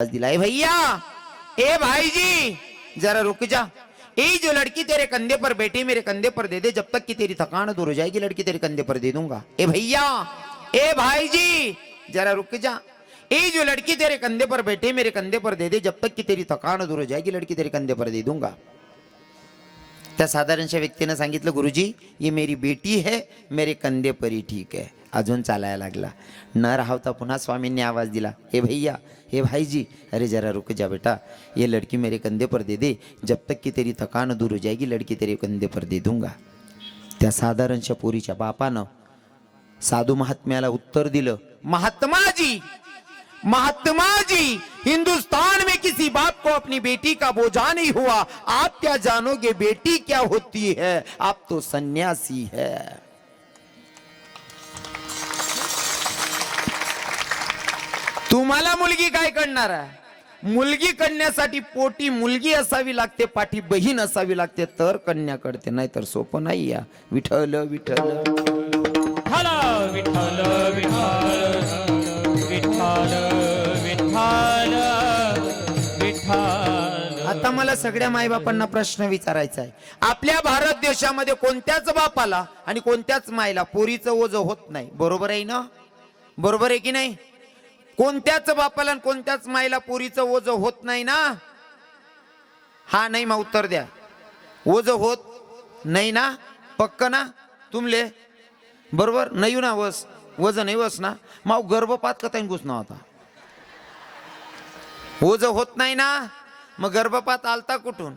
आवाज़ भैया, ए भाई जी जरा रुक जा। ए, जो लड़की तेरे कंधे पर बैठी, मेरे कंधे पर दे दे, जब तक कि तेरी थकान दूर हो जाएगी, लड़की तेरे कंधे पर दे दूँगा। ए भैया, ए भाई जी जरा रुक जा। ए, जो लड़की तेरे कंधे पर बैठी, मेरे कंधे पर दे दे, जब तक कि तेरी थकान दूर हो जाएगी, लड़की तेरे कंधे पर दे दूँगा। त्या साधारणशा व्यक्तीनं सांगितलं गुरुजी ये मेरी बेटी है मेरे कंधे परी ठीक है. अजून चालायला लागला. न राहता पुन्हा स्वामींनी आवाज दिला हे भैया हे भाईजी अरे जरा रुक जा बेटा ये लड़की मेरे कंधे पर दे दे जब तक की तेरी थकान दूर हो जाएगी लड़की तेरे कंधे पर दे दूंगा. त्या साधारणशा पोरीच्या बापानं साधू महात्म्याला उत्तर दिलं महात्मा जी महात्मा जी, हिंदुस्तान में किसी बाप को अपनी बेटी का बोझा नहीं हुआ। आप क्या जानोगे बेटी क्या होती है? आप तो सन्यासी है। तुम्हाला मुलगी काय करणार आहे? मुलगी करण्यासाठी पोटी मुलगी असावी लागते, पाठी बहीण असावी लागते, तर कन्या करते, नाहीतर सोपं नाही या विठ्ठल. विठ्ठल विठ्ठल विठ्ठल. आता मला सगळ्या मायबापांना प्रश्न विचारायचा आहे. आपल्या भारत देशामध्ये कोणत्याच बापाला आणि कोणत्याच मायला पोरीचं ओझ होत नाही. बरोबर आहे ना? बरोबर आहे की नाही? कोणत्याच बापाला आणि कोणत्याच मायला पोरीचं ओझ होत नाही ना? हा नाही मग उत्तर द्या. ओझ होत नाही ना? पक्क ना? तुमले? बरोबर? नाही ना वस. वज नाही वस ना? माऊ गर्भपात कथा घुसना होता ओझ होत नाही ना? मग गर्भपात आलता कुठून?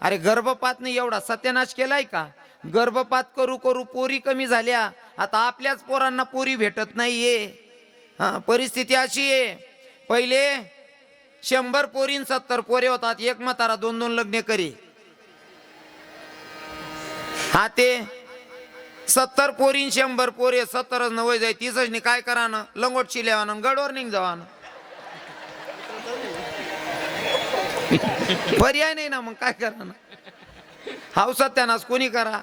अरे गर्भपातने एवढा सत्यानाश केलाय का? गर्भपात करू करू पोरी कमी झाल्या. आता आपल्याच पोरांना पोरी भेटत नाहीये. हा परिस्थिती अशी आहे. पहिले शंभर पोरीन सत्तर पोरे होतात. एक म्हातारा दोन दोन लग्न करी. हा ते सत्तर पोरीन शंभर पोरे सत्तरच नवय जाय तीसच नाही काय करा ना लंगोट शिल्यावानं गडवर निघ जावानं. पर्याय नाही ना मग काय करा ना? हाव सत्यानाश कोणी करा?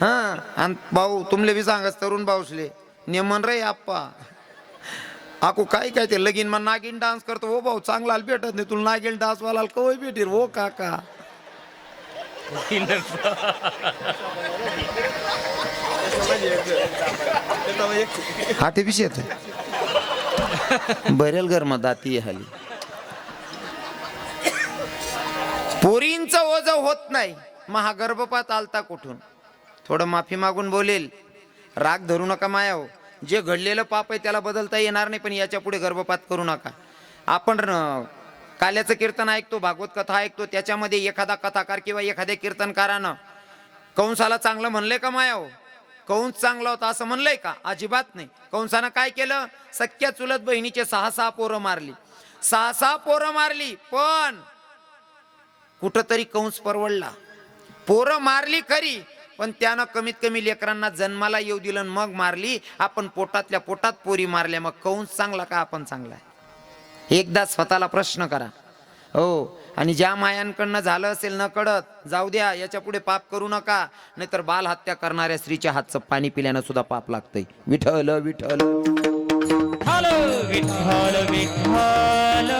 हा आणि भाऊ तुमले बी सांगस तरुण भाऊसले. नेमन रे आप्पा. आकू काय काय ते लगीन मग नागिन डान्स करतो. हो भाऊ चांगला भेटत नाही. तुला नागिन डान्स वाला कवय भेटीर हो काका. हा ते विषय बरेल गरमा दाती हली. पोरींचं ओझ होत नाही. महा गर्भपात आलता कुठून? थोडं माफी मागून बोलेल. राग धरू नका माया हो. जे घडलेलं पाप आहे त्याला बदलता येणार नाही पण याच्यापुढे गर्भपात करू नका. आपण काल्याचं कीर्तन ऐकतो भागवत कथा ऐकतो त्याच्यामध्ये एखादा कथाकार किंवा एखाद्या कीर्तनकारानं कंसाला चांगलं म्हणलंय का माया हो? कंस चांगला होता असं म्हणलंय का? अजिबात नाही. कंसानं काय केलं? सख्या चुलत बहिणीचे सहा सहा पोरं मारली. सहा सहा पोरं मारली पण कुठंतरी कंस परवडला. पोरं मारली खरी पण त्यानं कमीत कमी लेकरांना जन्माला येऊ दिलं मग मारली. आपण पोटातल्या पोटात पोरी मारल्या मग कंस चांगला का आपण चांगला आहे? एकदा स्वतःला प्रश्न करा. हो आणि ज्या मायांकडनं झालं असेल न कळत जाऊ द्या याच्यापुढे पाप करू नका. नाहीतर बाल हत्या करणाऱ्या स्त्रीच्या हातचं पाणी पिल्यानं सुद्धा पाप लागतंय. विठल विठल विठल विठल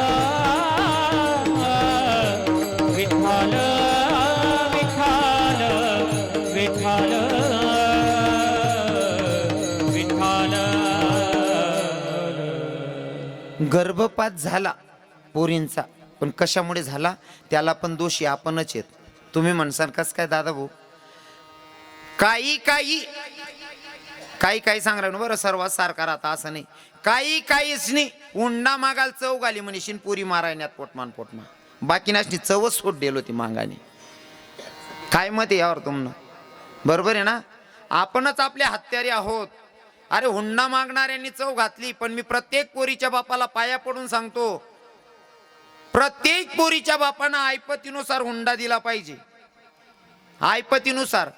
गर्भपात झाला पोरींचा. पण कशामुळे झाला? त्याला पण दोषी आपणच आहेत. तुम्ही म्हणसाल कस काय दादा भाऊ? काही काही. काही काही सांगणार बरं सर्वात सारखा राहता असं नाही. काही काहीच नाही. उंडा मागाल चव घाली म्हणशीन पुरी मारायण्यात पोटमान पोटमान. बाकी नाशनी चवच सोड देल होती मागाने. काय मत यावर तुमनं? बरोबर आहे ना? आपणच आपले हत्यारे आहोत. अरे हुंडा मागणाऱ्यांनी चव घातली पण मी प्रत्येक पोरीच्या बापाला पाया पडून सांगतो प्रत्येक पोरीच्या बापानं ऐपतीनुसार हुंडा दिला पाहिजे. आयपतीनुसार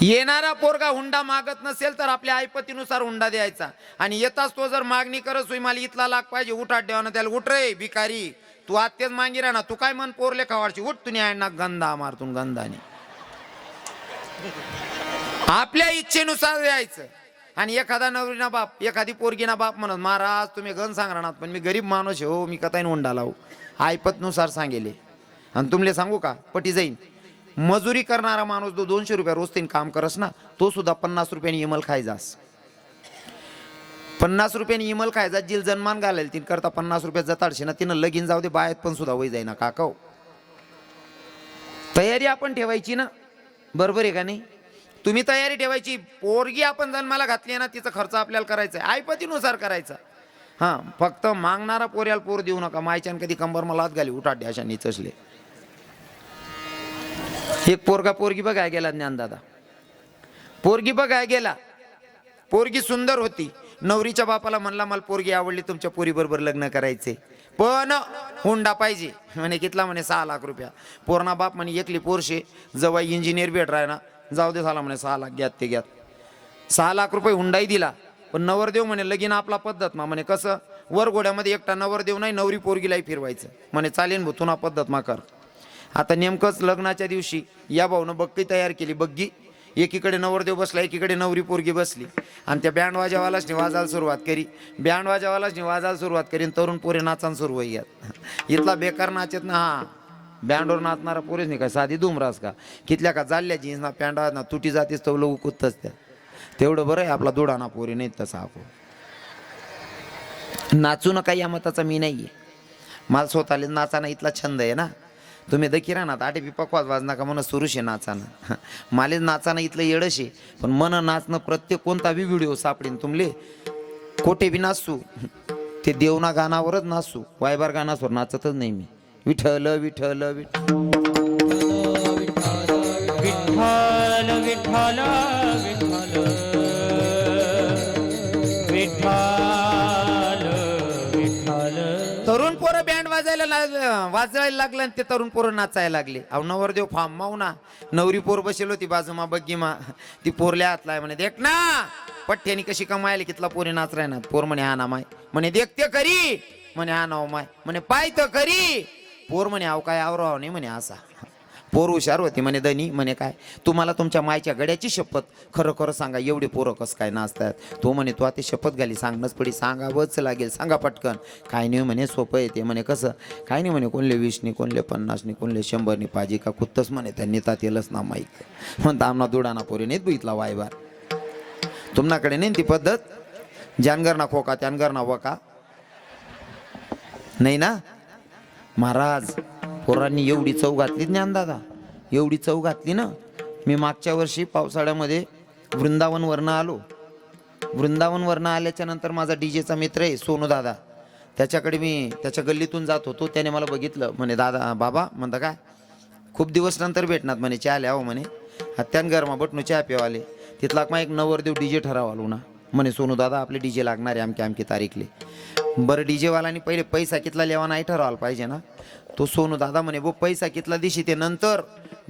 येणारा पोरगा हुंडा मागत नसेल तर आपल्या आयपतीनुसार हुंडा द्यायचा. आणि येताच तो जर मागणी करत होई मला इथला लाग पाहिजे उठाट देवाना त्याला उठ रे भिकारी. तू आत्तेच मागी राहणार ना तू काय मन पोरले खावाची उठ तुम्ही आहे ना गंधा मारतून गंधाने. आपल्या इच्छेनुसार द्यायचं आणि एखादा नवरीना बाप एखादी पोरगीना बाप म्हणत महाराज तुम्ही गण सांगणार पण मी गरीब माणूस आहे हो मी कथा उंडा हो आयपतनुसार सांगेले. आणि तुमले सांगू का? पटी जाईन. मजुरी करणारा माणूस जो दोनशे रुपया रोज तीन काम करस ना तो सुद्धा पन्नास रुपयाने इमल खाय जास. पन्नास रुपयाने इमल खाय जा जिल जन्मान घालेल तीन करता पन्नास रुपयात जताडशे ना तिनं लगीन जाऊ दे बायात पण सुद्धा वय जाईना काकाव तयारी आपण ठेवायची ना? बरोबर आहे का नाही? तुम्ही तयारी ठेवायची. पोरगी आपण जन्माला घातली आहे ना तिचा खर्च आपल्याला करायचा आहे. आयपतीनुसार करायचा. हां फक्त मागणारा पोऱ्याला पोर देऊ नका. मायच्यान कधी कंबर मला हात घाली उठाडे अशा निचसले. एक पोरगा पोरगी बघाय गेला ज्ञानदादा पोरगी बघाय गेला. पोरगी सुंदर होती. नवरीच्या बापाला म्हणला मला पोरगी आवडली तुमच्या पोरीबरोबर लग्न करायचे पण हुंडा पाहिजे. म्हणे कितला? म्हणे सहा लाख रुपया. पोरणा बाप म्हणे एकली पोरशे. जवळ इंजिनियर भेट राय ना जाऊ दे झाला म्हणे सहा लाख घ्यात ते घ्यात. सहा लाख रुपये हुंडाई दिला पण नवरदेव म्हणे लगीन आपला पद्धत मा म्हणे कसं? वर घोड्यामध्ये एकटा नवरदेव नाही नवरी पोरगीलाही फिरवायचं. म्हणे चालेल भो तुना पद्धत मा कर. आता नेमकंच लग्नाच्या दिवशी या भाऊनं बग्गी तयार केली बग्गी. एकीकडे नवरदेव बसला एकीकडे नवरी पोरगी बसली. आणि त्या बँड वाजावालाच वाजायला सुरुवात करी. बँड वाजावालाच वाजायला सुरुवात करी तरुण पोरे नाचान सुरू होईयात इथला बेकार नाचत ना हा. बँडवर नाचणारा पोरेच नाही काय? साधी धुमरास का? कितल्या का जाल्ल्या जीन्स ना पॅन्ट ना तुटी जातीस तर लोक कुत्तच त्या. तेवढं बरं आहे आपला दुडाणा पोरी नाही तसा आपण. नाचू नका या मताचा मी नाही आहे मला स्वतःला नाचाना इथला छंद आहे ना. तुम्ही दखी ना आटे बी पकवाज वाज नका मन सुरूच आहे नाचानं. माले नाचानं इथलं येडश आहे. पण मन नाचणं प्रत्येक कोणता बी व्हिडिओ सापडेन तुमले. कोठे बी नाचू ते देवना गाणावरच नाचू वायबार गाणासवर नाचतच नाही मी. विठ्ठल विठ्ठल विठ्ठल. विठ्ठल विठ्ठल विठ्ठल. विठ्ठल विठ्ठल. तरुण पोरं बँड वाजायला लाग- वाजवायला लागलं आणि ते तरुण पोरं नाचायला लागले. अहो नवरदेव फाम माऊ ना. नवरी पोर बसेल होती बाजूमा बग्गी मा. ती पोरल्या हातलाय म्हणे देख ना! पठ्ठ्यानी कशी कमायला कितला पोरी नाचराय ना. पोर म्हणे हा ना माय. म्हणे देखते करी. म्हणे हा नाव माय. म्हणे पाय तर करी. पोर म्हणे आव काय आवराव नाही म्हणे असा. पोर हुशार होती म्हणे दनी म्हणे काय? तुम्हाला तुमच्या मायच्या गड्याची शपथ खरं खरं सांगा एवढे पोरं कसं काय नाचतात? तो म्हणे तू आता शपथ घाली सांगणंच पडी सांगावंच लागेल सांगा पटकन. काय नाही म्हणे सोपं येते म्हणे कसं? काय नाही म्हणे कोणले वीसनी कोणले पन्नासनी कोणले शंभरनी पाहिजे का कुत्तच म्हणे त्यांनी तात येलच ना माईक. म्हणता आमना दुडाना पोरी नाहीत बघितला वायबार? तुमनाकडे नाही ती पद्धत? जानगर ना खोका त्यांगर ना वका. नाही ना? महाराज पोरांनी एवढी चव घातली ज्ञानदादा एवढी चव घातली ना? मी मागच्या वर्षी पावसाळ्यामध्ये वृंदावनवरनं आलो. वृंदावनवरनं आल्याच्यानंतर माझा डीजेचा मित्र आहे सोनू दादा त्याच्याकडे मी त्याच्या गल्लीतून जात होतो. त्याने मला बघितलं. म्हणे दादा बाबा म्हणता काय? खूप दिवस नंतर भेटणार म्हणे चहा लिहावं हो, म्हणे. हत्यान गरमा बटनू चहा पिवाले तिथला मग एक नवरदेव डी जे ठराव आलो ना. म्हणे सोनू दादा आपले डीजे लागणार आहे आमके अमके तारीखले. बरं डी जेवाल्यानी पहिले पैसा कितला लेवा नाही ठरवायला पाहिजे ना. तो सोनू दादा म्हणे बो पैसा कितला दिशी ते नंतर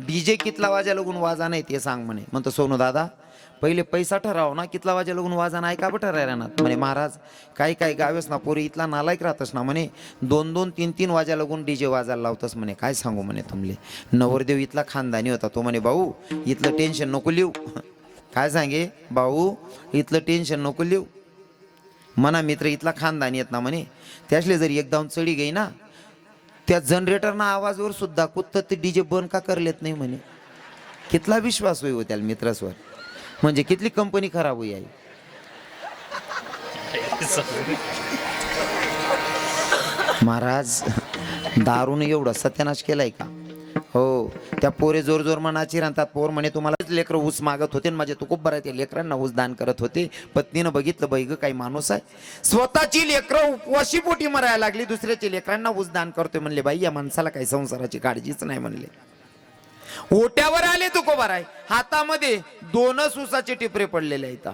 डी जे कितला वाजा लगून वाजा नाही ते सांग म्हणे. म्हणतो सोनू दादा पहिले पैसा ठराव ना कितला वाजा लगून वाजा नाही का ठरायला ना म्हणे महाराज काही काही गावेस ना पोरी इथला नालायक राहतस ना म्हणे दोन दोन तीन तीन वाजा लगून डीजे वाजायला लावतस म्हणे. काय सांगू म्हणे तुमले? नवरदेव इथला खानदानी होता तो म्हणे भाऊ इथलं टेन्शन नको लिहू. काय सांगे? भाऊ इथलं टेन्शन नको लिहू. मना मित्र इथला खानदान येत ना म्हणे. त्यासले जरी एकदा चढी गई ना त्या जनरेटरना आवाजवर सुद्धा कुत्त ते डीजे बंद का करलेत नाही म्हणे. कितला विश्वास होई हो त्याला मित्रासवर? म्हणजे कितली कंपनी खराब होई आई. महाराज दारून एवढा सत्यानाश केलाय का? हो. त्या पोरे जोर जोर मनाची राहतात. पोर म्हणे तुम्हाला लेकरं ऊस मागत होते माझे तू खूप बरं ते लेकरांना ऊस दान करत होते. पत्नीनं बघितलं बैग काही माणूस आहे. स्वतःची लेकरं उपवाशी पोटी मरायला लागली. दुसऱ्याची लेकरांना ऊस दान करतोय म्हणले बाई या माणसाला काही संसाराची काळजीच नाही म्हणले. ओट्यावर आले तुकोबार आहे हातामध्ये दोनच उसाचे टिपरे पडलेले आहेत.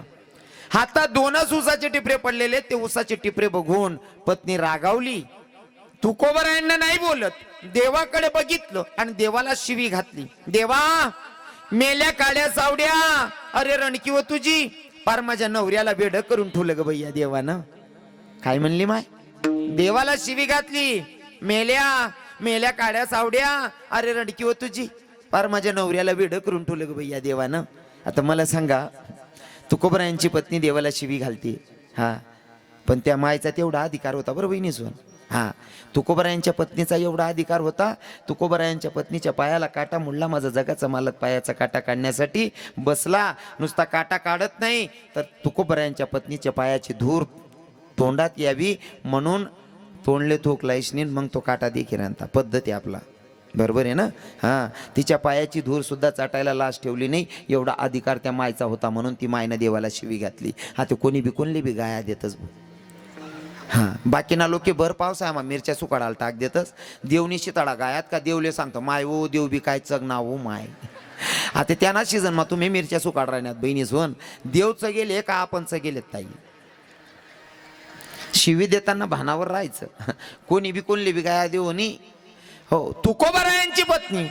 हातात दोनच उसाचे टिपरे पडलेले ते उसाचे टिपरे बघून पत्नी रागावली. तुकोबरायांना नाही बोलत. देवाकडे बघितलं आणि देवाला शिवी घातली. देवा मेल्या काड्या सावड्या. अरे रणकी व तुझी. पार माझ्या नवऱ्याला बेड करून ठेवलं ग भैया देवानं. काय म्हणली माय? देवाला शिवी घातली. मेल्या मेल्या काड्या सावड्या. अरे रणकी व तुझी. पार माझ्या नवऱ्याला वेड करून ठेवलं ग भैया देवानं. आता मला सांगा तुकोबरायांची पत्नी देवाला शिवी घालते. हा. पण त्या मायचा तेवढा अधिकार होता बरं बहिणीसून हा. तुकोबरायांच्या पत्नीचा एवढा अधिकार होता तुकोबरायांच्या पत्नीच्या पायाला काटा मुडला माझा जगाचा मालक पायाचा काटा काढण्यासाठी. बसला नुसता काटा काढत नाही तर तुकोबरायांच्या पत्नीच्या पायाची धूर तोंडात यावी म्हणून तोंडले थोक लाईशनीन मग तो काटा देखील आणता पद्धती आपला. बरोबर आहे ना? हां. तिच्या पायाची धूर सुद्धा चाटायला लाश ठेवली नाही एवढा अधिकार त्या मायचा होता म्हणून ती मायनं देवाला शिवी घातली. हा ते कोणी बी कोणली बी गाया देतच भाऊ हां बाकीना लोके भर पावसा आहे मग मिरच्या सुकाडाला टाक देतच देवनी शिताळा गायात का देवले सांगतो माय ओ देव बी काय चग ना ओ माय. आता त्यांना सीझन मग तुम्ही मिरच्या सुकाड राहण्यात बहिणीस सोन देव चगेले का आपण चगेलेत ताई? शिवी देताना भानावर राहायचं. कोणी बी कोणली बी गाया देवनी. हो तुकोबरायांची पत्नी.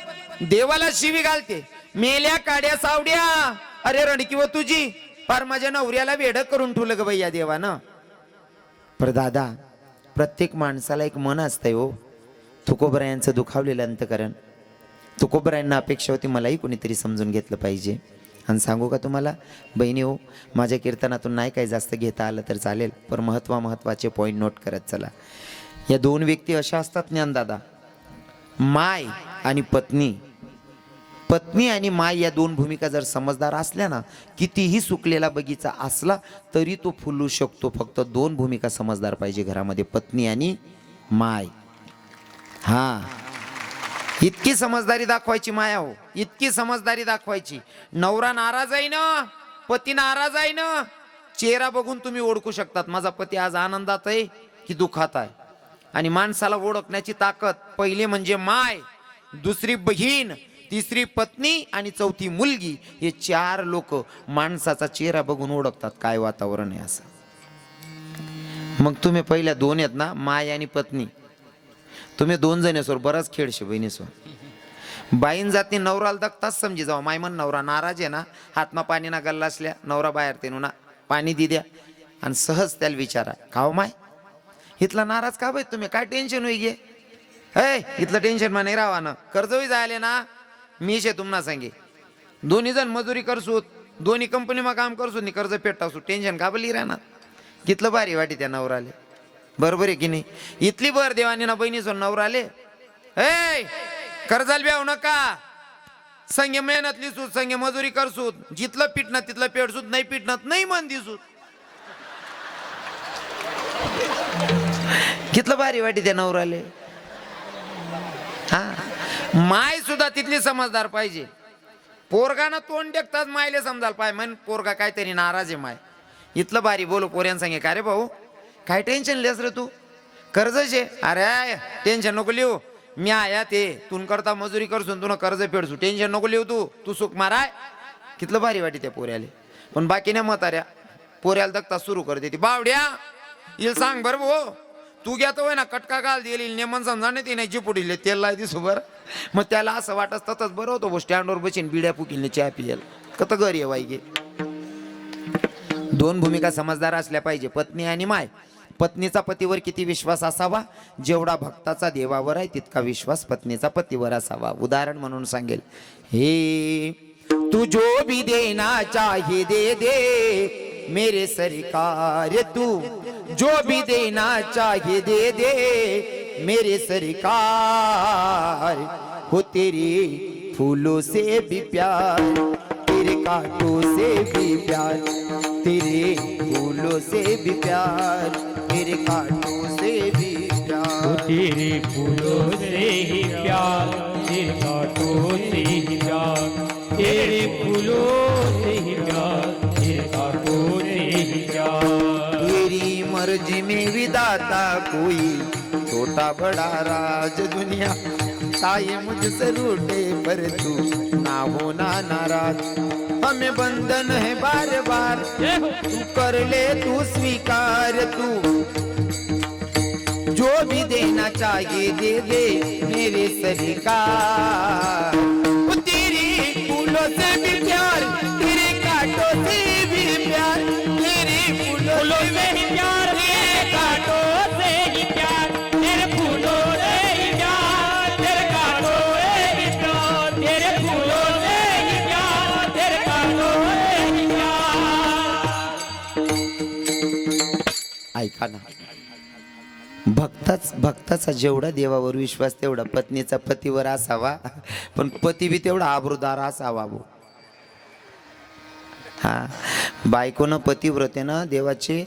देवाला शिवी घालते. मेल्या काड्या सावड्या. अरे रणकी व तुझी. फार माझ्या नवऱ्याला वेड करून ठेवलं ग भैया देवानं. पर दादा प्रत्येक माणसाला एक मन असतंय हो. तुकोबरायांचं दुखावलेलं अंतकरण. तुकोबरायांना अपेक्षा होती मलाही कोणीतरी समजून घेतलं पाहिजे. आणि सांगू का तुम्हाला? बहिणी हो माझ्या कीर्तनातून नाही काही जास्त घेता आलं तर चालेल पण महत्त्वा महत्त्वाचे पॉईंट नोट करत चला. या दोन व्यक्ती अशा असतात ज्ञानदादा माय आणि पत्नी. पत्नी आणि माय या दोन भूमिका जर समजदार असल्या ना कितीही सुकलेला बगीचा असला तरी तो फुलू शकतो. फक्त दोन भूमिका समजदार पाहिजे घरामध्ये पत्नी आणि माय हा. इतकी समजदारी दाखवायची माया हो. इतकी समजदारी दाखवायची. नवरा नाराज आहे ना पती नाराज आहे ना चेहरा बघून तुम्ही ओळखू शकतात. माझा पती आज आनंदात आहे की दुखात आहे. आणि माणसाला ओळखण्याची ताकद पहिले म्हणजे माय दुसरी बहीण तिसरी पत्नी आणि चौथी मुलगी हे चार लोक माणसाचा चेहरा बघून ओळखतात. काय वातावरण आहे असं? मग तुम्ही पहिल्या दोन आहेत ना माय आणि पत्नी. तुम्ही दोन जण सोर बराच खेळशे बहिणीसो बाईन जाती नवराला दखताच समजी जावा. माय म्हण नवरा नाराज आहे ना हातमा पाणी ना गल्ला असल्या नवरा बाहेर ते ना पाणी दि द्या. आणि सहज त्याला विचारा काव माय इथला नाराज का बाई तुम्ही? काय टेन्शन होई गे? ए इथलं टेन्शन मा नाही राहा ना कर्जही जायले ना मी शे तुम्हाला सांगे. दोन्ही जण मजुरी करसूत दोन्ही कंपनीमा काम करसूत नि कर्ज पेटासू टेन्शन काबली राहणार. कितलं भारी वाटी त्या नवराले. बरोबर आहे की नाही? इथली बर देवानी ना बहिणी सोन नवराले. ए कर्जाला ब्याव नका. संगे मेहनत लिसूत संगे मजुरी करसूत. जिथलं पिटणं तिथलं पेटसूत नाही पिटणं नाही मन दिसूत कितलं भारी वाटी त्या नवराले. हा? माय सुद्धा तिथली समजदार पाहिजे. पोरगानं तोंड देखताच मायले समजायला पाय म्हण पोरगा काहीतरी नाराज आहे माय. इथलं भारी बोलो पोऱ्यान सांगे का रे भाऊ? काय टेन्शन लेस रे तू? कर्जचे अरे टेन्शन नको लिहू. मी आया ते तून करता मजुरी करसून तुला कर्ज फेडसू. टेन्शन नको लिहू तू. तू सुख माराय. कितलं भारी वाटी त्या पोऱ्याले. पण बाकी नाही म्हाताऱ्या पोऱ्याला दगता सुरू करते ती बावड्या येईल सांग बरं भाऊ. तू घेतो होय ना कटका घाल देईल. नेमन समजा नाही ते नाही चिपुडीले तेल लाय दिसू बरं. मग त्याला असं वाटत तसंच बरं होतं बो स्टँडवर बसेन बिड्या फुकिलने चहा पियल कत घरी आहे वाईगे? दोन भूमिका समजदार असल्या पाहिजे पत्नी आणि माय. पत्नीचा पतीवर किती विश्वास असावा? जेवढा भक्ताचा देवावर आहे तितका विश्वास पत्नीचा पतीवर असावा. उदाहरण म्हणून सांगेल. हे तू जो भी देना चाहे दे दे मेरे सरकार तू. जो भी देना चाहे दे दे मेरे सरकार हो तेरे फूलों से भी प्यार तेरे कांटों से भी प्यार तेरे फूलों से भी प्यार तेरे कांटों से भी प्यार। हो तेरे फूलों से ही प्यार तेरे कांटों से ही प्यार तेरे फूलों मर्ज़ी में विदाता कोई, छोटा बड़ा राज दुनिया। चाहे मुझसे रूठे पर तू ना होना नाराज़। हमें बंधन है बार बार तू कर ले, तू स्वीकार तू। जो भी देना चाहिए दे दे मेरे सरकार। ठिकाणा भक्ताच भक्ताचा जेवढा देवावर विश्वास तेवढा पत्नीचा पतीवर असावा. पण पती बी तेवढा आबरूदार असावा भाऊ हा. बायकोनं पतिव्रतेनं देवाचे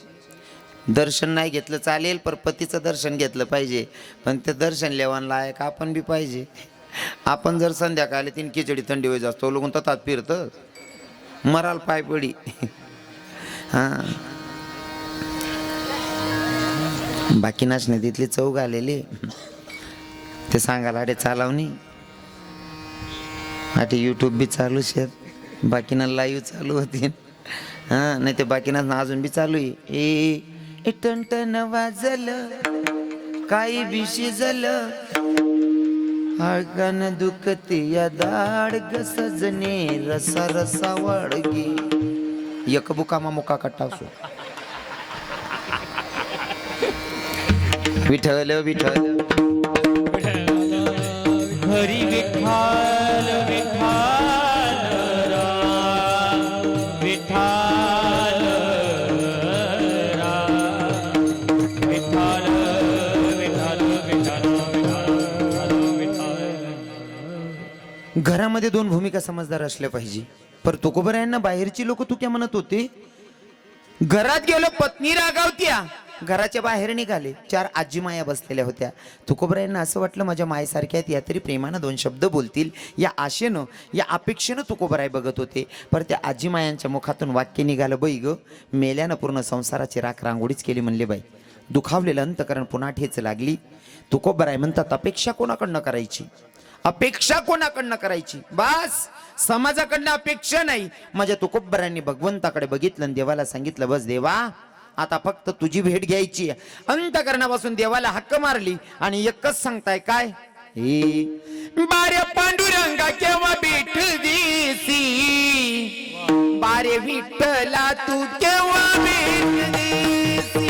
दर्शन नाही घेतलं चालेल पर पतीचं दर्शन घेतलं पाहिजे. पण ते दर्शन लेवान लायक आपण बी पाहिजे. आपण जर संध्याकाळी तीन खिचडी थंडी होई जास्त लोक ततात फिरतं. मराल पाय पडी. हां. बाकी नाचणे तिथली चौग आलेली. ते सांगायला आडे चालावणी अटे यूट्यूब बी चालू शेत बाकीना लाईव्ह चालू होती. हां नाही ते बाकीना अजून बी चालू आहे. ए ए टन वाजलं काही बी शिजलं. हळकान दुखते या दाड ग सजने रसा रसा वाडगी एक बुकामा मुका कटावसो विठ्ठल विठ्ठल. हरी विठ्ठल विठ्ठल विठ्ठल विठ्ठल घरामध्ये दोन भूमिका समजदार असल्या पाहिजे. पर तुकोबरायांना बाहेरची लोक तू क्या म्हणत होते घरात गेलो पत्नी रागावत्या. घराच्या बाहेर निघाले. चार आजी माया बसलेल्या होत्या. तुकोबरायांना असं वाटलं माझ्या मायेसारख्या आहेत या तरी प्रेमानं दोन शब्द बोलतील. या आशेनं या अपेक्षेनं तुकोबराय बघत होते. पर त्या आजी मायांच्या मुखातून वाक्य निघालं बाई ग मेल्यानं पूर्ण संसाराची राख रांगोळीच केली म्हणले बाई. दुखावलेलं अंतकरण पुन्हा ठेच लागली. तुकोबराय म्हणतात अपेक्षा कोणाकडनं करायची? अपेक्षा कोणाकडनं करायची? बस! समाजाकडनं अपेक्षा नाही. माझ्या तुकोबरांनी भगवंताकडे बघितलं आणि देवाला सांगितलं बस देवा आता फक्त तुझी भेट घ्यायची अंतकरणापासून देवाला हक्क मारली आणि एकच सांगताय काय? हे बारे पांडुरंगा केव्हा भेट दिसी बारे विठ्ठला तू केव्हा भेट दिसी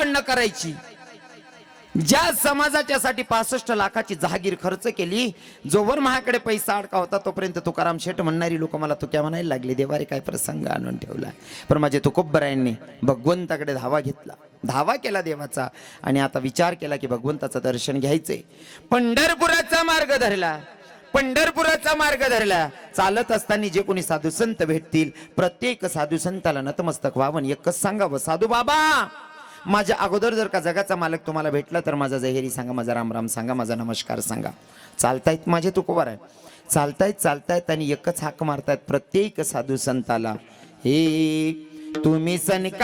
अपेक्षा करायची. ज्या समाजाच्या साठी पासष्ट लाखाची जहागीर खर्च केली जोवर माझ्याकडे पैसा अडका होता तोपर्यंत तुकाराम शेठ म्हणणारी लोक मला तुक्या म्हणायला लागली देवारे काय प्रसंग आणून ठेवला. पण माझे तुकोबरायांनी भगवंताकडे धावा घेतला. धावा केला देवाचा आणि आता विचार केला की भगवंताचं दर्शन घ्यायचंय. पंढरपुराचा मार्ग धरला. पंढरपुराचा मार्ग धरला. चालत असताना जे कोणी साधू संत भेटतील प्रत्येक साधू संताला नतमस्तक व्हावं एकच सांगावं साधू बाबा माझ्या अगोदर जर का जगाचा मालक तुम्हाला भेटला तर माझा जहेरी सांगा माझा रामराम सांगा माझा नमस्कार सांगा. चालतायत माझे तुकोबार आहे चालतायत चालतायत आणि एकच हाक मारतायत प्रत्येक साधू संताला. हे तुम्ही सनकादिक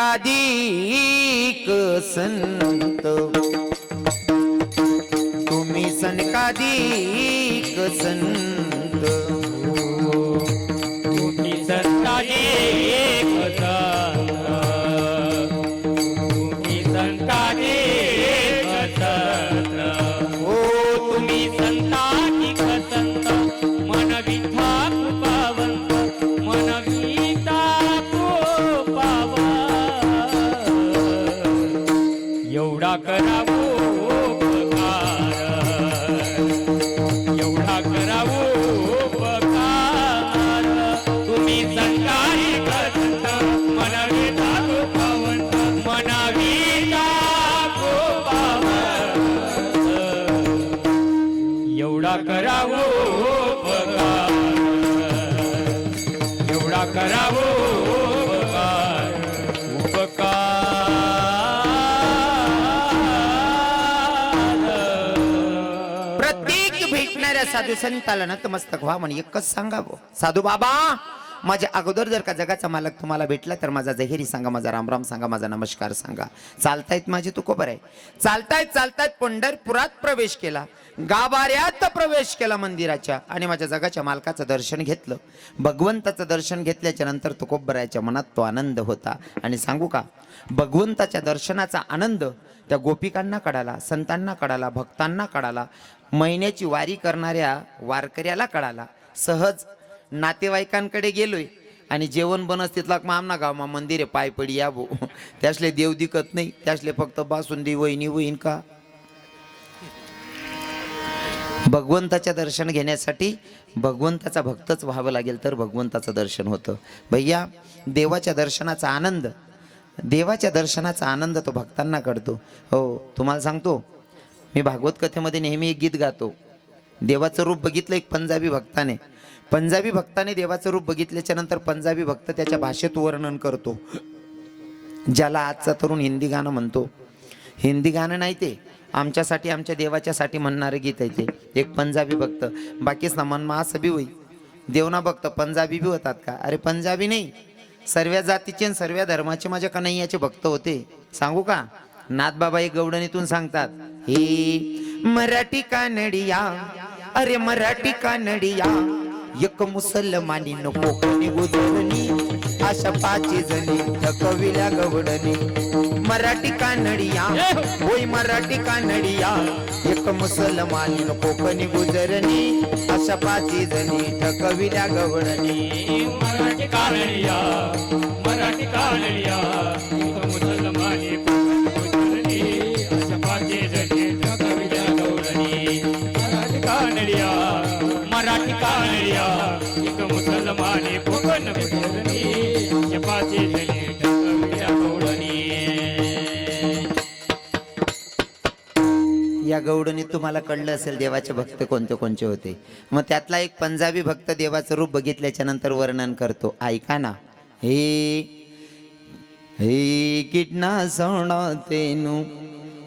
संत तुम्ही सनकादिक संत aquí. संताला नतमस्तक व्हा म्हणून एकच सांगावं साधू बाबा माझ्या अगोदर जर का जगाचा मालक तुम्हाला भेटला तर माझा जहेरी सांगा माझा रामराम सांगा माझा नमस्कार सांगा. चालतायत माझे तुकोबर आहे चालतायत चालतायत पंढरपुरात प्रवेश केला. गाभाऱ्यात प्रवेश केला मंदिराच्या. आणि माझ्या जगाच्या मालकाचं दर्शन घेतलं. भगवंताचं दर्शन घेतल्याच्या नंतर तुकोबरायाच्या मनात तो आनंद होता. आणि सांगू का? भगवंताच्या दर्शनाचा आनंद त्या गोपिकांना कळाला संतांना कळाला भक्तांना कळाला महिन्याची वारी करणाऱ्या वारकऱ्याला कळाला. सहज नातेवाईकांकडे गेलोय आणि जेवण बनस तिथला मामना गाव मा मंदिर आहे पाय पडी या भो. त्यासले देव दिकत नाही त्यासले फक्त बासुंदी वहिनी होईन का? भगवंताच्या दर्शन घेण्यासाठी भगवंताचा भक्तच व्हावं लागेल तर भगवंताचं दर्शन होतं. भैया देवाच्या दर्शनाचा आनंद देवाच्या दर्शनाचा आनंद तो भक्तांना कळतो हो तुम्हाला सांगतो मी भागवत कथेमध्ये नेहमी एक गीत गातो. देवाचं रूप बघितलं एक पंजाबी भक्ताने. पंजाबी भक्ताने देवाचं रूप बघितल्याच्या नंतर पंजाबी भक्त त्याच्या भाषेत वर्णन करतो. ज्याला आजचा तरुण हिंदी गाणं म्हणतो. हिंदी गाणं नाही ते आमच्यासाठी आमच्या देवाच्यासाठी म्हणणारं गीत आहे ते. एक पंजाबी भक्त. बाकी ना मन असं बी होई देवना भक्त पंजाबी बी होतात का? अरे पंजाबी नाही. सर्व जातीचे आणि सर्व धर्माचे माझ्या कन्हैयाचे भक्त होते. सांगू का? नाथबाबा एक गवडणीतून सांगतात हे मराठी कानडिया अरे मराठी कानडिया एक मुसलमानी नको कोणी अशा पाची जणी थकविल्या गवडणी. मराठी कानडिया होय मराठी कानडिया. एक मुसलमानी कोकणी गुजरणी अशा पाची जणी थकविल्या गवडणी. मराठी कानडिया मराठी कानडिया. एक मुसलमानी पुतळी, अशा पाचे जणी जगविल्या गौरणी. मराठी कानडिया मराठी कानडिया. एक मुसलमानी कोकण या गौडणीत तुम्हाला कळलं असेल देवाचे भक्त कोणते कोणते होते. मग त्यातला एक पंजाबी भक्त देवाचं रूप बघितल्याच्या नंतर वर्णन करतो. ऐका ना. हे हे किडना सोना तेनू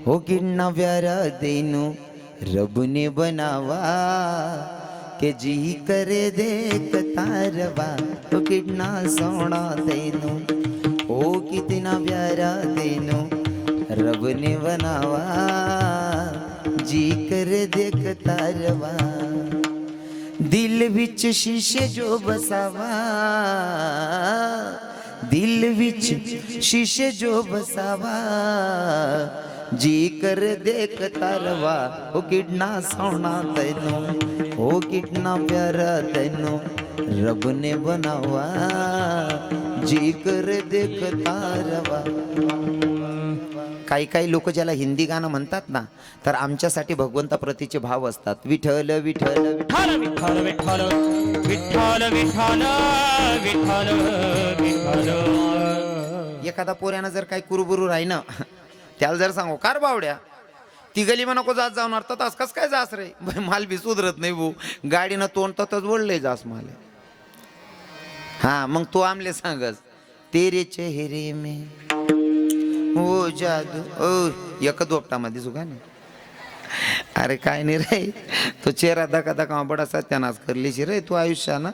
हो किडना प्यारा तेनू रब ने बनावा के जी करे देख तारवा हो किडना सोना तेनू ओ कितना प्यारा तेनू रब ने बनावा जी कर देख तारवा। दिल विच शीशे जो बसावा। दिल विच शीशे जो बसावा। जी कर देख तारवा। ओ कितना सोना तेनो ओ कितना प्यारा तेनो रब ने बनावा। जी कर देख तारवा। काही काही लोक ज्याला हिंदी गाणं म्हणतात ना तर आमच्यासाठी भगवंताप्रतीचे भाव असतात. विठ्ठल विठ्ठल विठ्ठल विठ्ठल विठ्ठल विठ्ठल विठ्ठल विठ्ठल विठ्ठल. विठ्ठल एखादा पोऱ्यानं जर काही कुरबुरू राहिनं त्याला जर सांगू कार बावड्या ती गली म्हणा नको जात जाऊन तर तास कस काय जास रे? माल बी सुधरत नाही भाऊ. गाडीनं तोंड ततच वळलंय जास माल. हा मग तो आमले सांगस तेरे चेहरे में ओ जादू. ओ एक दोपटामध्ये सुगा ना अरे काय नाही रे. तो चेहरा धका दका बडा सत्यानाश करलीशी रे तू आयुष्यानं.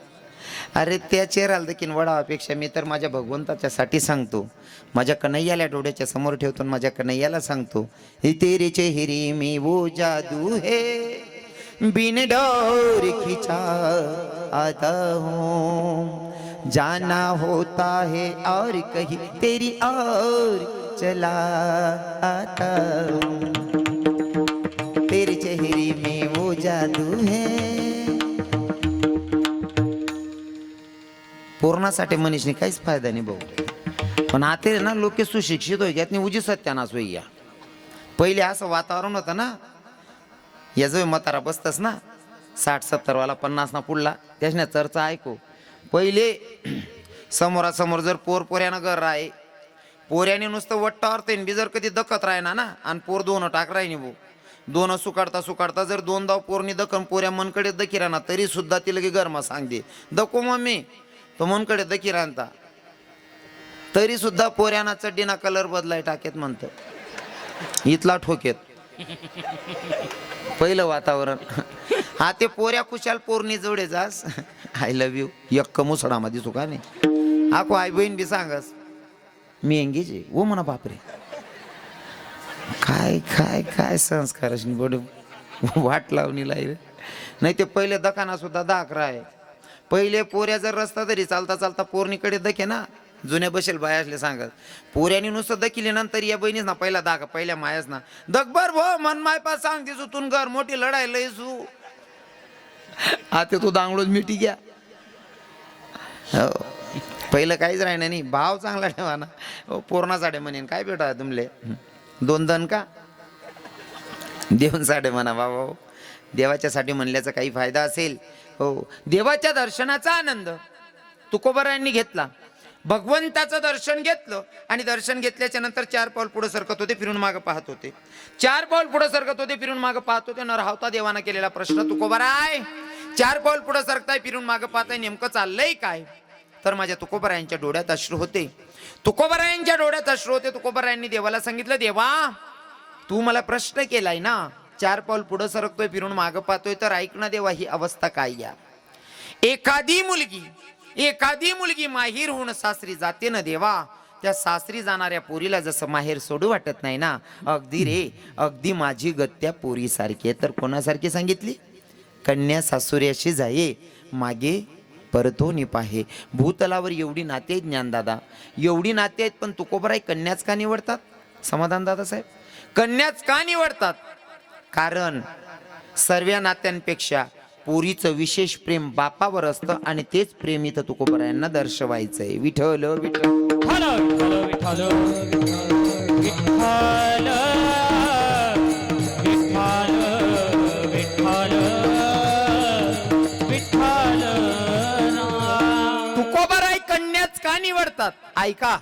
अरे त्या चेहऱ्याला देखील वडावापेक्षा मी तर माझ्या भगवंताच्यासाठी सांगतो. माझ्या कन्हैयाला डोळ्याच्या समोर ठेवतो आणि माझ्या कन्हैयाला सांगतो हे तेरे चेहरे मी वो जादू हे. बिन डोर खिचा आता हूँ. जाना होता है और कहीं तेरी और चला आता तेरे चेहरे में वो जादू है। पूर्णासाठी मनीषने काहीच फायदा नाही भाऊ. पण आता ना लोक सुशिक्षित होय यातनी उजी सत्यानाच होई या पहिले असं वातावरण होतं ना या मतारा बसतस ना साठ सत्तरवाला पन्नास ना पुढला त्याच्या चर्चा ऐकू. पहिले समोरासमोर जर पोर पोऱ्यानं घर आहे पोऱ्याने नुसतं वट्टावर ते बी जर कधी दखत राही ना ना आणि पोर दोन टाक राहिनी भाऊ दोन सुकाडता सुकाडता जर दोन दाव पोरणी दखन पोऱ्या मनकडे दखी ना तरी सुद्धा ती लगे गरमा सांगते. दको मम्मी तो मनकडे दखी राहता तरी सुद्धा पोऱ्याना चड्डीना कलर बदलाय टाकेत म्हणत. इथला ठोकेत. पहिलं वातावरण. हा ते पोऱ्या कुशाल पोरणी जवळे जास. आय लव्ह यू यक्क मुसडामध्ये चुका नाही हा आई बहीण बी सांगस. मी एंगेज आहे. ओ म्हणा बापरे. काय काय काय संस्कार बड वाट लावणी रे नाही ते पहिले दखाना सुद्धा दाखरा आहे. पहिले पोऱ्या जर रस्ता तरी चालता चालता पोरणीकडे दखे ना. जुन्या बसेल बाया असले सांगत. पोऱ्यानी नुसतं दखिले नंतर या बहिणीच ना पहिला दाख पहिल्या मायाच ना. दगबर भो मन मायपास सांग दिसू तून घर मोठी लढाई लयसू आता तू दांगडोच मिठी घ्या. हो. पहिलं काहीच राहिलं नाही. भाव चांगला ठेवा ना. हो, पूर्णा साडे म्हणेन काय भेटा तुमले? दोन दन का? देऊन साडे म्हणा बाबा हो. देवाच्यासाठी म्हणल्याचा काही फायदा असेल. हो. देवाच्या दर्शनाचा आनंद. तुकोबरायांनी घेतला. भगवंताचं दर्शन घेतलं आणि दर्शन घेतल्याच्या नंतर चार पाऊल पुढे सरकत होते फिरून मागं पाहत होते. चार पाऊल पुढे सरकत होते फिरून मागं पाहत होते. नरहावता देवाना केलेला प्रश्न तुकोबराय चार पाऊल पुढे सरकताय फिरून मागं पाहताय नेमकं चाललंय काय? तर माझ्या तुकोबरायांच्या डोळ्यात अश्रू होते. तुकोबरायांच्या डोळ्यात अश्रू होते. तुकोबरायांनी देवाला सांगितलं देवा तू मला प्रश्न केलाय ना. चार पाऊल पुढं सरकतोय फिरून मागं पाहतोय तर ऐक ना देवा ही अवस्था काय या? एखादी मुलगी एखादी मुलगी माहीर होऊन सासरी जाते ना देवा. त्या सासरी जाणाऱ्या पोरीला जसं माहेर सोडू वाटत नाही ना. अगदी रे अगदी माझी गत्या पोरीसारखी आहे. तर कोणासारखी सांगितली? कन्या सासुऱ्याशी जाये मागे परतो निपाहे भूतलावर एवढी नाते आहेत ज्ञानदादा. एवढी नाते आहेत पण तुकोबराय कन्याच का निवडतात? समाधान दादा साहेब कन्याच का निवडतात? कारण सर्व नात्यांपेक्षा पोरीचं विशेष प्रेम बापावर असतं आणि तेच प्रेम इथं तुकोबरायांना दर्शवायचंय. विठ्ठल विठल विठ्ठल. का ऐका.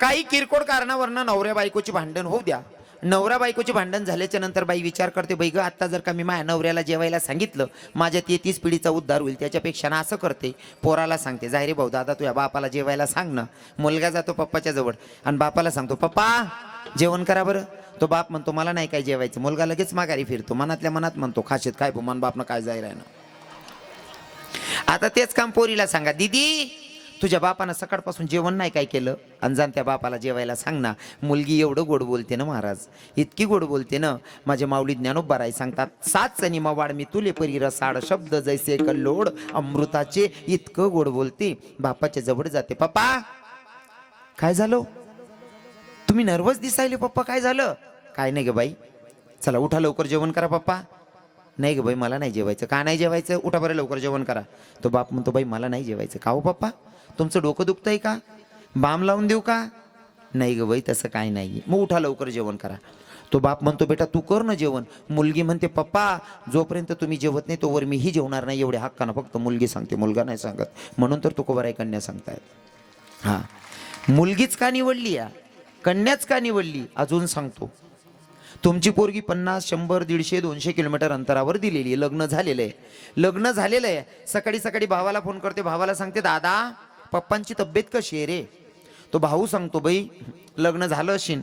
काही किरकोळ कारणावरनं नवऱ्या बायकोची भांडण होऊ द्या. नवरा बायकोची भांडण झाल्याच्यानंतर बाई विचार करते बाई ग आता जर का मी माझ्या नवऱ्याला जेवायला सांगितलं माझ्या तेहतीस पिढीचा उद्धार होईल त्याच्यापेक्षा ना असं करते. पोराला सांगते जाय भाऊ दादा तुझ्या बापाला जेवायला सांग ना. मुलगा जातो पप्पाच्या जवळ आणि बापाला सांगतो पप्पा जेवण करा बरं. तो बाप म्हणतो मला नाही काय जेवायचं. मुलगा लगेच माघारी फिरतो मनातल्या मनात म्हणतो खाशेत काय मन बापनं काय जायला ना. आता तेच काम पोरीला सांगा दीदी तुझ्या बापानं सकाळपासून जेवण नाही काय केलं? आणि त्या बापाला जेवायला सांग ना मुलगी एवढं गोड बोलते ना महाराज. इतकी गोड बोलते ना. माझे माऊली ज्ञानोबाराय सांगतात सात सनी मवाड मी तुले परी रसाड शब्द जैसे कल्लोड अमृताचे इतकं गोड बोलते. बापाच्या जवळ जाते. पप्पा काय झालं? तुम्ही नर्वस दिसायले पप्पा काय झालं? काय नाही ग बाई. चला उठा लवकर जेवण करा पप्पा. नाही ग बाई मला नाही जेवायचं. का नाही जेवायचं? उठा बरं लवकर जेवण करा. तो बाप म्हणतो बाई मला नाही जेवायचं. का हो पप्पा? तुमचं डोकं दुखतंय का? बाम लावून देऊ का? नाही ग बाई तसं काय नाही मग उठा लवकर जेवण करा. तो बाप म्हणतो बेटा तू कर ना जेवण. मुलगी म्हणते पप्पा जोपर्यंत तुम्ही जेवत नाही तोवर मीही जेवणार नाही. एवढ्या हक्कानं फक्त मुलगी सांगते मुलगा नाही सांगत. म्हणून तर तुकोबाराय कन्या सांगतायत. हां. मुलगीच का निवडली या? कन्याच का निवडली? अजून सांगतो. तुमची पोरगी पन्नास शंभर दीडशे दोनशे किलोमीटर अंतरावर दिलेली आहे. लग्न झालेलं आहे. लग्न झालेलं आहे. सकाळी सकाळी भावाला फोन करते. भावाला सांगते दादा पप्पांची तब्येत कशी आहे रे? तो भाऊ सांगतो बाई लग्न झालं असेल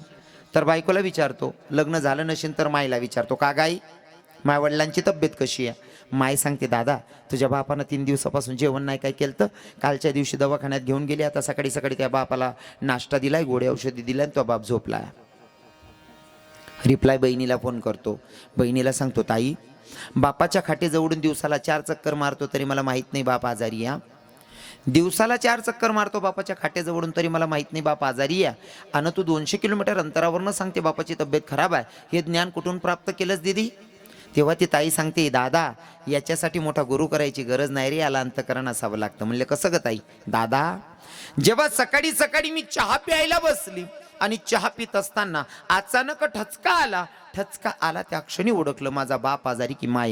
तर बायकोला विचारतो. लग्न झालं नसेल तर माईला विचारतो. का गाई? माय वडिलांची तब्येत कशी आहे? माय सांगते दादा तुझ्या बापानं तीन दिवसापासून जेवण नाही काय केलं तर कालच्या दिवशी दवाखान्यात घेऊन गेली आता सकाळी सकाळी त्या बापाला नाश्ता दिलाय गोळ्या औषधी दिल्या आणि तो बाप झोपला. रिप्लाय बहिणीला फोन करतो. बहिणीला सांगतो ताई बापाच्या खाटेजवळून दिवसाला चार चक्कर मारतो तरी मला माहीत नाही बाप आजारी या दिवसाला चार चक्कर मारतो बापाच्या खाट्याजवळून तरी मला माहीत नाही बाप आजारी या आणि तू दोनशे किलोमीटर अंतरावरनं सांगते बापाची तब्येत खराब आहे. हे ज्ञान कुठून प्राप्त केलंच दिदी? तेव्हा ती ताई सांगते दादा याच्यासाठी मोठा गुरु करायची गरज नाही रे याला अंतकरण असावं लागतं. म्हणले कसं ग ताई? दादा जेव्हा सकाळी सकाळी मी चहा प्यायला बसली आणि चहा पित असताना अचानक ठचका आला ठचका आला त्या क्षणी ओळखलं माझा बाप आजारी की माय